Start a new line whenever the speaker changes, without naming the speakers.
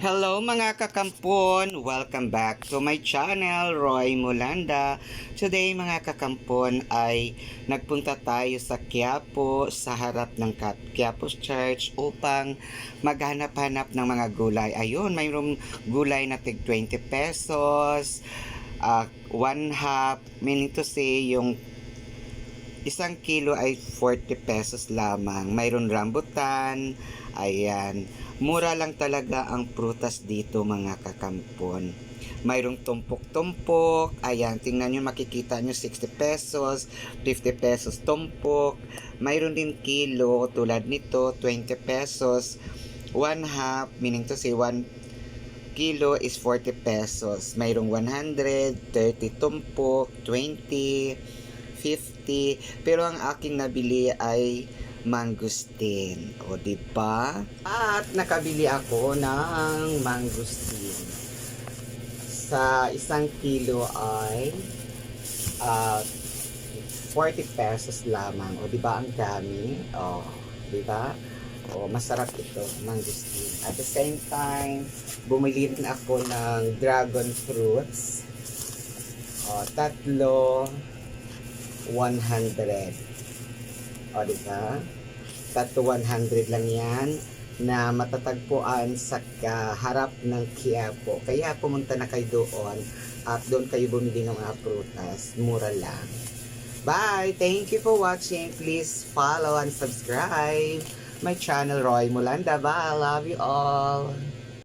Hello mga kakampon! Welcome back to my channel, Roy Mulanda. Today mga kakampon ay nagpunta tayo sa Quiapo, sa harap ng Quiapo Church upang maghanap-hanap ng mga gulay. Ayun, mayroong gulay na tig 20 pesos, ah, one half, meaning to say yung isang kilo ay 40 pesos lamang. Mayroon rambutan, ayan. Mura lang talaga ang prutas dito mga kakampon. Mayroong tumpok-tumpok, ayan, tingnan nyo, makikita nyo 60 pesos, 50 pesos tumpok. Mayroon din kilo, tulad nito, 20 pesos. One half, meaning to say one kilo is 40 pesos. Mayroong 100, 30 tumpok, 20, 50. Pero ang aking nabili ay mangustin. O, di ba? At nakabili ako ng mangustin. Sa isang kilo ay ah, 40 pesos lamang. O, di ba ang dami? O, di ba? O, masarap ito, mangustin. At the same time, bumili rin ako ng dragon fruits. O, tatlo, 100. O, di ba? Tatlo 100 lang yan na matatagpuan sa harap ng Quiapo. Kaya pumunta na kayo doon at doon kayo bumili ng mga prutas. Mura lang. Bye! Thank you for watching. Please follow and subscribe my channel, Roy Mulanda. Bye! Love you all!